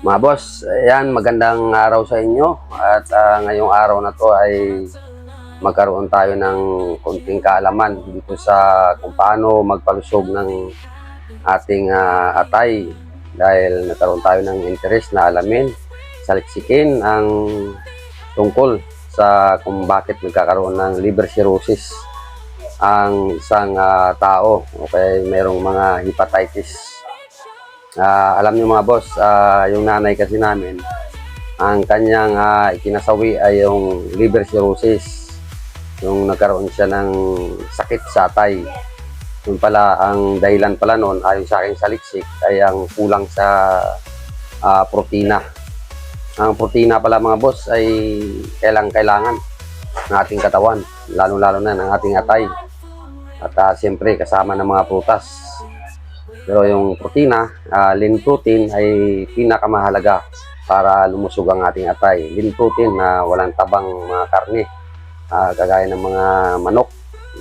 Mga boss, ayan, magandang araw sa inyo. At ah, ngayong araw na to ay magkaroon tayo ng konting kaalaman dito sa kung paano magpalusog ng ating ah, atay. Dahil nagkaroon tayo ng interest na alamin, saliksikin ang tungkol sa kung bakit nagkakaroon ng liver cirrhosis ang isang ah, tao o kaya mayroong mga hepatitis Ah, alam niyo mga boss, ah, yung nanay kasi namin, ang kanyang ah, ikinasawi ay yung liver cirrhosis. Yung nagkaroon siya ng sakit sa atay. Yung pala, ang dahilan pala noon, ayon sa aking saliksik, ay ang kulang sa ah, protina. Ang protina pala mga boss ay kailang kailangan ng ating katawan, lalo-lalo na ng ating atay. At ah, siyempre, kasama ng mga prutas. Pero yung protina, ah, lean protein ay pinakamahalaga para lumusog ang ating atay. Lean protein na walang tabang mga karne, ah, kagaya ng mga manok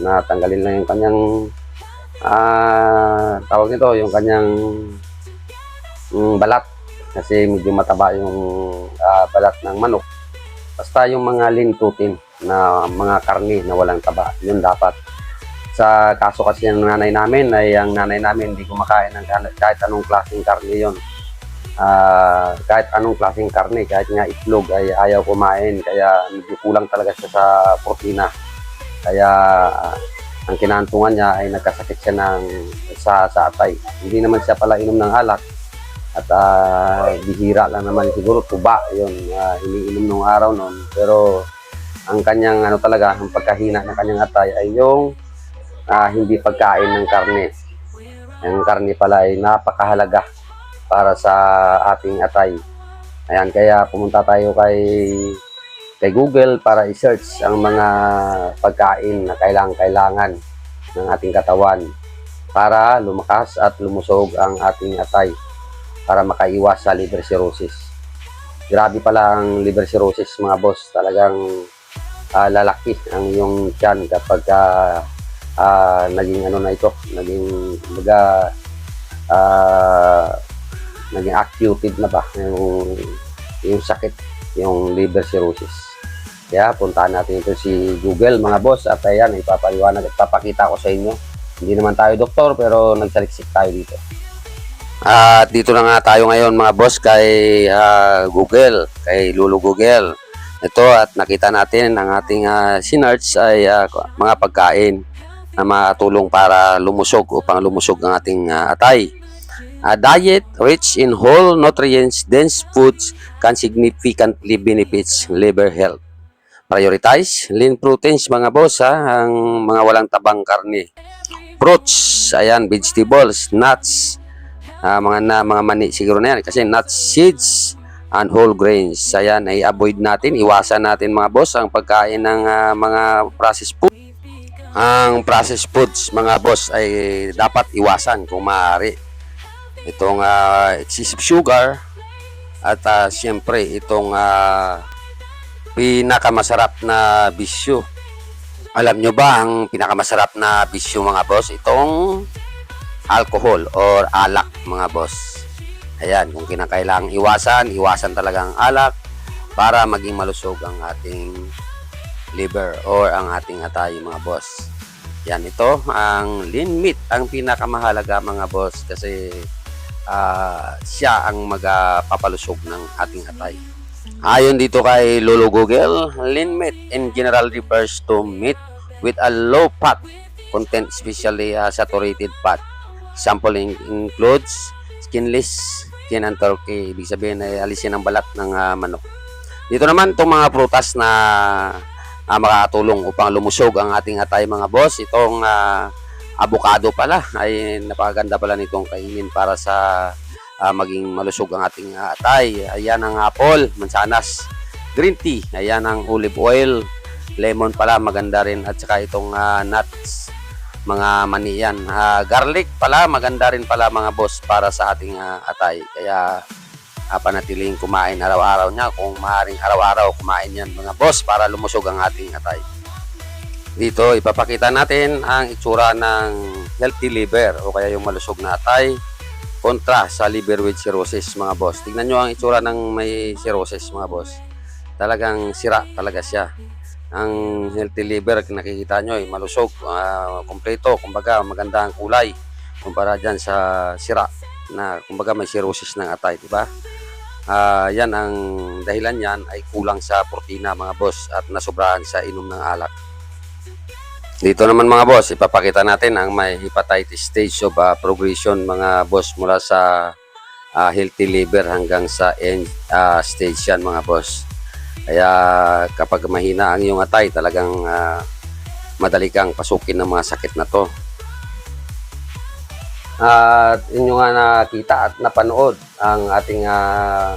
na tanggalin lang yung kanyang ah, tawag nito, yung kanyang mm, balat kasi medyo mataba yung ah, balat ng manok. Basta yung mga lean protein na mga karne na walang taba, yun dapat sa kaso kasi ng nanay namin ay ang nanay namin hindi kumakain ng kahit anong klaseng karne yon. Ah, kahit anong klaseng karne, kahit nga itlog ay ayaw kumain kaya medyo kulang talaga siya sa protina. Kaya ah, ang kinantungan niya ay nagkasakit siya ng sa sa atay. Hindi naman siya pala inom ng alak at ah, bihira lang naman siguro tuba yon uh, iniinom nung araw noon pero ang kanyang ano talaga ang pagkahina ng kanyang atay ay yung ah, hindi pagkain ng karne. Ang karne pala ay napakahalaga para sa ating atay. Ayan, kaya pumunta tayo kay kay Google para i-search ang mga pagkain na kailangan-kailangan ng ating katawan para lumakas at lumusog ang ating atay para makaiwas sa liver cirrhosis. Grabe pala ang liver cirrhosis mga boss. Talagang ah, lalaki ang iyong tiyan kapag ah, ah, naging ano na ito, naging baga ah, naging acute na ba yung yung sakit, yung liver cirrhosis. Kaya puntahan natin ito si Google mga boss at ayan, ipapaliwanag at papakita ko sa inyo. Hindi naman tayo doktor pero nagsaliksik tayo dito. At dito na nga tayo ngayon mga boss kay ah, Google, kay Lulu Google. Ito at nakita natin ang ating uh, sinarch ay ah, mga pagkain na makatulong para lumusog upang lumusog ang ating ah, atay. A diet rich in whole nutrients dense foods can significantly benefits liver health. Prioritize lean proteins mga boss ha, ang mga walang tabang karne. Fruits, ayan, vegetables, nuts, ah, mga na mga mani siguro na yan kasi nuts, seeds, and whole grains. Ayan, ay avoid natin, iwasan natin mga boss ang pagkain ng ah, mga processed food. Ang processed foods mga boss ay dapat iwasan kung maaari. Itong ah, excessive sugar at ah, siyempre itong ah, pinakamasarap na bisyo. Alam nyo ba ang pinakamasarap na bisyo mga boss? Itong alcohol or alak mga boss. Ayan, kung kinakailangang iwasan, iwasan talaga ang alak para maging malusog ang ating liver or ang ating atay mga boss. Yan, ito ang lean meat ang pinakamahalaga mga boss kasi ah, siya ang magapapalusog ng ating atay. Ayon dito kay Lolo Google, lean meat in general refers to meat with a low fat content, especially uh, saturated fat. Example in- includes skinless skin and turkey. Ibig sabihin ay alisin ang balat ng ah, manok. Dito naman itong mga prutas na ah, makakatulong upang lumusog ang ating atay mga boss. Itong ah, avocado pala ay napakaganda pala nitong kainin para sa ah, maging malusog ang ating atay. Ayan ang apple, mansanas, green tea, ayan ang olive oil, lemon pala maganda rin at saka itong ah, nuts mga mani yan. Ah, garlic pala maganda rin pala mga boss para sa ating ah, atay. Kaya uh, panatiling kumain araw-araw niya kung maaaring araw-araw kumain yan mga boss para lumusog ang ating atay. Dito ipapakita natin ang itsura ng healthy liver o kaya yung malusog na atay kontra sa liver with cirrhosis mga boss. Tignan nyo ang itsura ng may cirrhosis mga boss. Talagang sira talaga siya. Ang healthy liver, nakikita nyo, ay malusog, ah, kompleto, kumbaga maganda ang kulay kumpara dyan sa sira na kumbaga may cirrhosis ng atay, di ba? Ah, yan ang dahilan yan ay kulang sa protina mga boss at nasobrahan sa inom ng alak. Dito naman mga boss, ipapakita natin ang may hepatitis stage of ah, progression mga boss mula sa ah, healthy liver hanggang sa end ah, stage yan mga boss. Kaya kapag mahina ang iyong atay, talagang ah, madali kang pasukin ng mga sakit na to. At inyo nga nakita at napanood ang ating ah,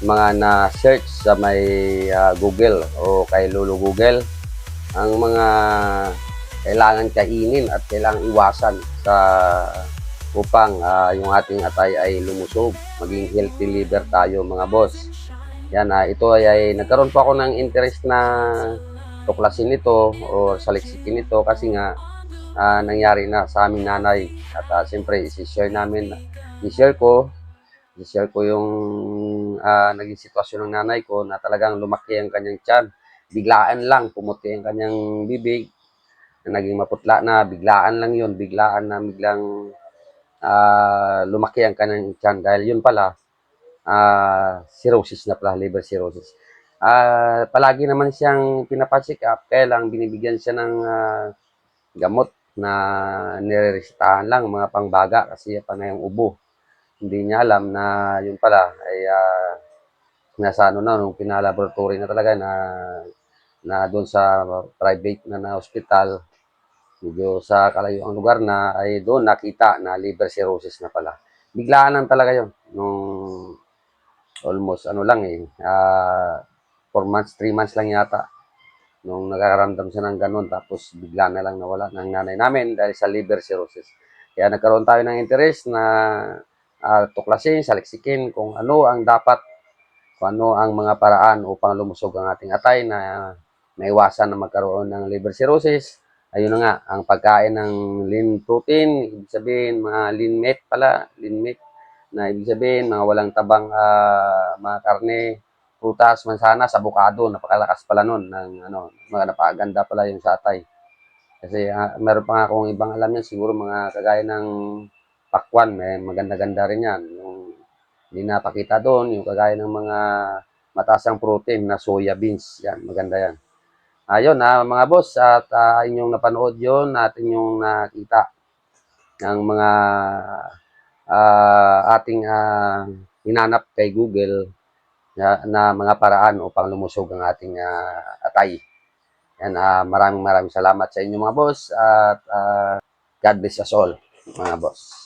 mga na-search sa may ah, Google o kay Lolo Google ang mga kailangan kainin at kailangan iwasan sa upang ah, yung ating atay ay lumusog, maging healthy liver tayo mga boss. Yan, ah, ito ay, ay nagkaroon po ako ng interest na tuklasin ito o saliksikin ito kasi nga ah, nangyari na sa aming nanay. At ah, siyempre isi-share namin. I-share ko. I-share ko yung ah, naging sitwasyon ng nanay ko na talagang lumaki ang kanyang tiyan. Biglaan lang pumuti ang kanyang bibig. Na naging maputla na biglaan lang yun. Biglaan na biglang ah, lumaki ang kanyang tiyan. Dahil yun pala ah, cirrhosis na pala liver cirrhosis. Ah, palagi naman siyang pinapacheck up. Kaya lang binibigyan siya ng ah, gamot na nireresetahan lang mga pangbaga kasi panay ang ubo. Hindi niya alam na yun pala ay ah, nasa ano na nung pinalaboratory na talaga na na doon sa private na na hospital. Medyo sa kalayo ang lugar na ay doon nakita na liver cirrhosis na pala. Biglaan lang talaga yun nung almost ano lang eh 4 months 3 months lang yata nung nagkakaramdam siya ng ganun tapos bigla na lang nawala ng nanay namin dahil sa liver cirrhosis kaya nagkaroon tayo ng interest na ah, tuklasin, saliksikin kung ano ang dapat kung ano ang mga paraan upang lumusog ang ating atay na maiwasan na magkaroon ng liver cirrhosis. Ayun na nga, ang pagkain ng lean protein, ibig sabihin mga lean meat pala, lean meat, na ibig sabihin mga walang tabang ah, mga karne, prutas, mansanas, abukado, napakalakas pala nun ng ano, mga napakaganda pala yung sa atay. Kasi ah, meron pa nga akong ibang alam yan, siguro mga kagaya ng pakwan, may maganda-ganda rin yan. Yung hindi doon, yung kagaya ng mga matasang protein na soya beans, yan, maganda yan. Ayun, ah, mga boss, at ah, inyong napanood yon at inyong nakita ng mga ah, ating ah, hinanap kay Google na, na mga paraan upang lumusog ang ating ah, atay. Yan, ah, maraming maraming salamat sa inyo mga boss at ah, God bless us all, mga boss.